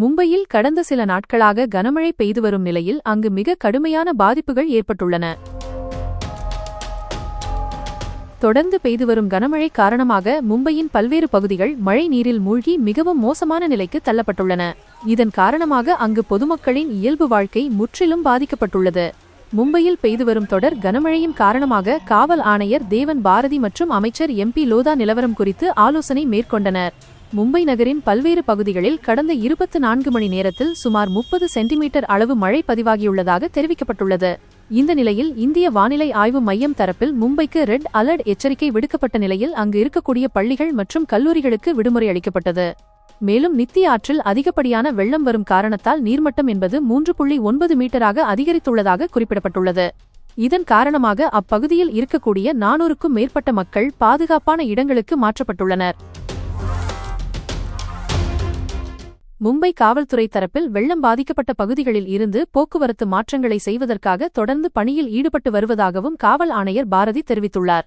மும்பையில் கடந்த சில நாட்களாக கனமழை பெய்து வரும் நிலையில் அங்கு மிக கடுமையான பாதிப்புகள் ஏற்பட்டுள்ளன. தொடர்ந்து பெய்து வரும் கனமழை காரணமாக மும்பையின் பல்வேறு பகுதிகள் மழை நீரில் மூழ்கி மிகவும் மோசமான நிலைக்கு தள்ளப்பட்டுள்ளன. இதன் காரணமாக அங்கு பொதுமக்களின் இயல்பு வாழ்க்கை முற்றிலும் பாதிக்கப்பட்டுள்ளது. மும்பையில் பெய்து வரும் தொடர் கனமழையின் காரணமாக காவல் ஆணையர் தேவன் பாரதி மற்றும் அமைச்சர் எம்பி லோதா நிலவரம் குறித்து ஆலோசனை மேற்கொண்டனர். மும்பை நகரின் பல்வேறு பகுதிகளில் கடந்த இருபத்து நான்கு மணி நேரத்தில் சுமார் முப்பது சென்டிமீட்டர் அளவு மழை பதிவாகியுள்ளதாக தெரிவிக்கப்பட்டுள்ளது. இந்த நிலையில் இந்திய வானிலை ஆய்வு மையம் தரப்பில் மும்பைக்கு ரெட் அலர்ட் எச்சரிக்கை விடுக்கப்பட்ட நிலையில் அங்கு இருக்கக்கூடிய பள்ளிகள் மற்றும் கல்லூரிகளுக்கு விடுமுறை அளிக்கப்பட்டது. மேலும் நித்தி ஆற்றில் அதிகப்படியான வெள்ளம் வரும் காரணத்தால் நீர்மட்டம் என்பது மூன்று புள்ளி ஒன்பது மீட்டராக அதிகரித்துள்ளதாக குறிப்பிடப்பட்டுள்ளது. இதன் காரணமாக அப்பகுதியில் இருக்கக்கூடிய நானூறுக்கும் மேற்பட்ட மக்கள் பாதுகாப்பான இடங்களுக்கு மாற்றப்பட்டுள்ளனர். மும்பை காவல்துறை தரப்பில் வெள்ளம் பாதிக்கப்பட்ட பகுதிகளில் இருந்து போக்குவரத்து மாற்றங்களை செய்வதற்காக தொடர்ந்து பணியில் ஈடுபட்டு வருவதாகவும் காவல் ஆணையர் பாரதி தெரிவித்துள்ளார்.